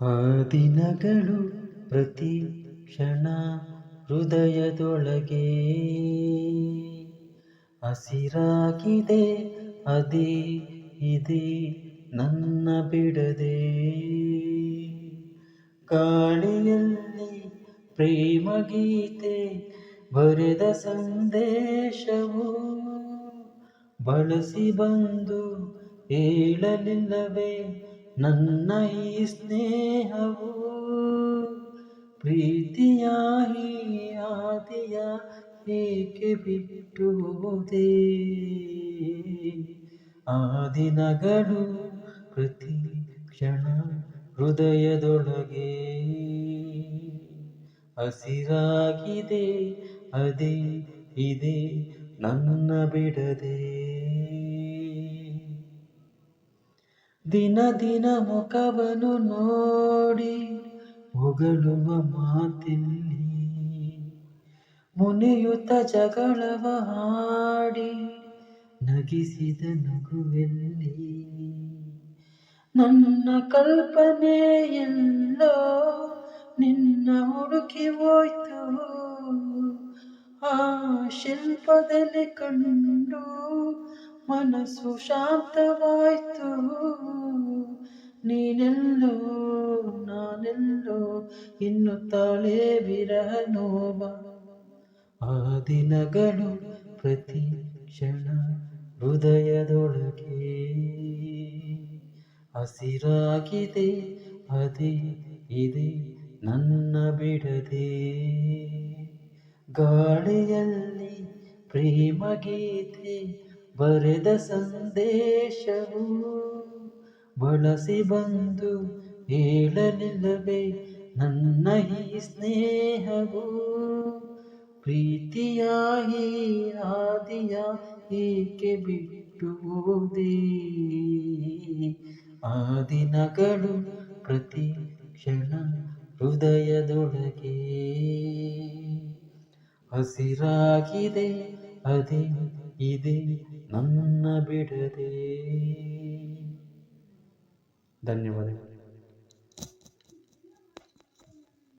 ಆ ದಿನಗಳು ಪ್ರತಿ ಕ್ಷಣ ಹೃದಯದೊಳಗೆ. ಹಸಿರಾಗಿದೆ, ಅದೇ ಇದೆ ನನ್ನ ಬಿಡದೆ. ಗಾಳಿಯಲ್ಲಿ ಪ್ರೇಮ ಗೀತೆ ಬರೆದ ಸಂದೇಶವು ಬಳಸಿ ಬಂದು ಹೇಳಲಿಲ್ಲವೇ? ನನ್ನ ಈ ಸ್ನೇಹವು ಪ್ರೀತಿಯ ಈ ಆದಿಯ ಏಕೆ ಬಿಟ್ಟು ಹೋದೆ? ಆ ಪ್ರತಿ ಕ್ಷಣ ಹೃದಯದೊಳಗೆ ಹಸಿರಾಗಿದೆ, ಅದೇ ಇದೆ ನನ್ನ ಬಿಡದೆ. ದಿನ ದಿನ ಮುಖವನ್ನು ನೋಡಿ ಹೊಗಳುವ ಮಾತಿಲ್ಲಿ. ಮುನಿಯುತ ಜಗಳವ ಹಾಡಿ ನಗಿಸಿದ ನಗುವೆಲ್ಲಿ. ನನ್ನ ಕಲ್ಪನೆ ಎಲ್ಲೋ ನಿನ್ನ ಹುಡುಕಿ ಹೋಯ್ತು. ಆ ಶಿಲ್ಪದಲ್ಲಿ ಕಂಡು ಮನಸ್ಸು ಶಾಂತವಾಯ್ತು. ನೀನೆಲ್ಲೋ, ನಾನೆಲ್ಲೋ ತಾಳೆ ವಿರಹ ನೋವ ಆ ದಿನಗಳು ಪ್ರತಿ ಕ್ಷಣ ಹೃದಯದೊಳಗೆ. ಹಸಿರಾಗಿದೆ, ಅದೇ ಇದೆ ನನ್ನ ಬಿಡದೆ. ಗಾಳಿಯಲ್ಲಿ ಪ್ರೇಮ ಗೀತೆ ಬರೆದ ಸಂದೇಶವು ಬಳಸಿ ಬಂದು ಹೇಳಲಿಲ್ಲವೇ? ನನ್ನ ಈ ಸ್ನೇಹವು ಪ್ರೀತಿಯ ಈ ಆದಿಯ ಏಕೆ ಬಿಟ್ಟು ದಿನಗಳು ಪ್ರತಿ ಕ್ಷಣ ಹೃದಯದೊಳಗೆ ಹಸಿರಾಗಿದೆ. ಅದೇ ಇದೆ ನನ್ನ ಬಿಡದೆ. ಧನ್ಯವಾದಗಳು.